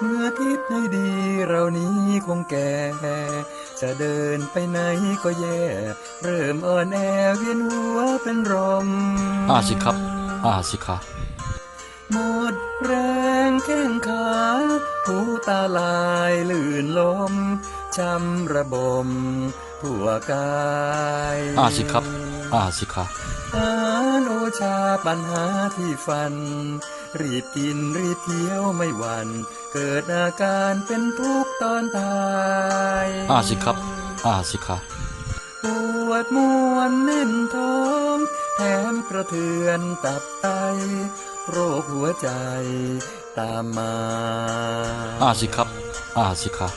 เมื่อคิดให้ดีเรานี้คงแก่ จะเดินไปไหนก็แย่ เริ่มอ่อนแอเวียนหัวเป็นรมอ่าสิครับ อ่าสิคะหมดแรงแข้งขาหูตาลายลื่นลมช้ำระบมทั่วกายอ่าสิครับ อ่าสิคะอาโนชาปัญหาที่ฟัน รีบกินรีบเที่ยวไม่หวันเกิดอาการเป็นทุกข์ตอนตายอ่าสิครับอ่าสิคะปวดมวนแน่นท้องแถมกระเทือนตับไต โรคหัวใจตามมาอ่าสิครับอ่าสิคะ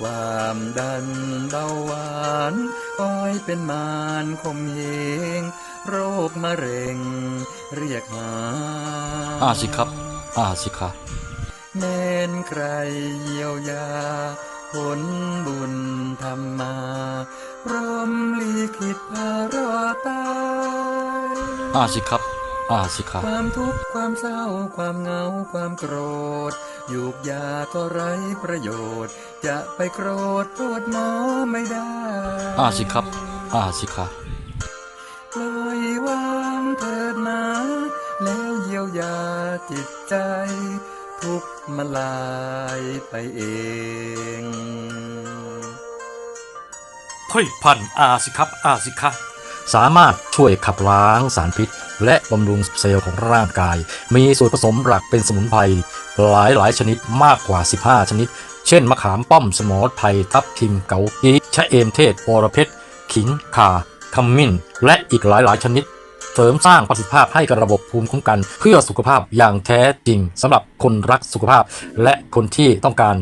ความดันเบาหวานคอยเป็นมารคมเหงโรคมะเร็ง เรียกหาอ่าสิครับอ่าสิคะแม่นใครเยียวยา ผลบุญทำมาพร้อมลีขิตพารอตายอ่าสิครับ อ่าสิคะความทุกข์ความเศร้า ความเหงา ความโกรธยูกยาก็ไร้ประโยชน์ จะไปโกรธโทษหมอไม่ได้อ่าสิครับอ่าสิคะปล่อยวางเถิดนะแล้วเยียวยาจิตใจ ทุกข์มันลายไปเองผลิตภัณฑ์อาสิครับ อาสิคะ สามารถช่วยขับล้างสารพิษ และบำรุงเซลล์ของร่างกาย มีส่วนผสมหลักเป็นสมุนไพรหลายหลายชนิดมากกว่า 15 ชนิด เช่น มะขามป้อมสมอไทยทับทิมเกากีชะเอมเทศบอระเพ็ดขิงข่าขมิ้น และอีกหลายหลายชนิดเสริมสร้างประสิทธิภาพให้กับระบบภูมิคุ้มกัน เพื่อสุขภาพอย่างแท้จริงสำหรับคนรักสุขภาพ และคนที่ต้องการ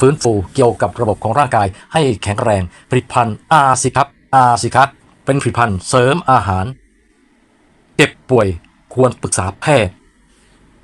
ฟื้นฟูเกี่ยวกับระบบของร่างกายให้แข็งแรงผลิตภัณฑ์อาสิครับอาสิครับ เป็นผลิตภัณฑ์เสริมอาหาร เจ็บป่วยควรปรึกษาแพทย์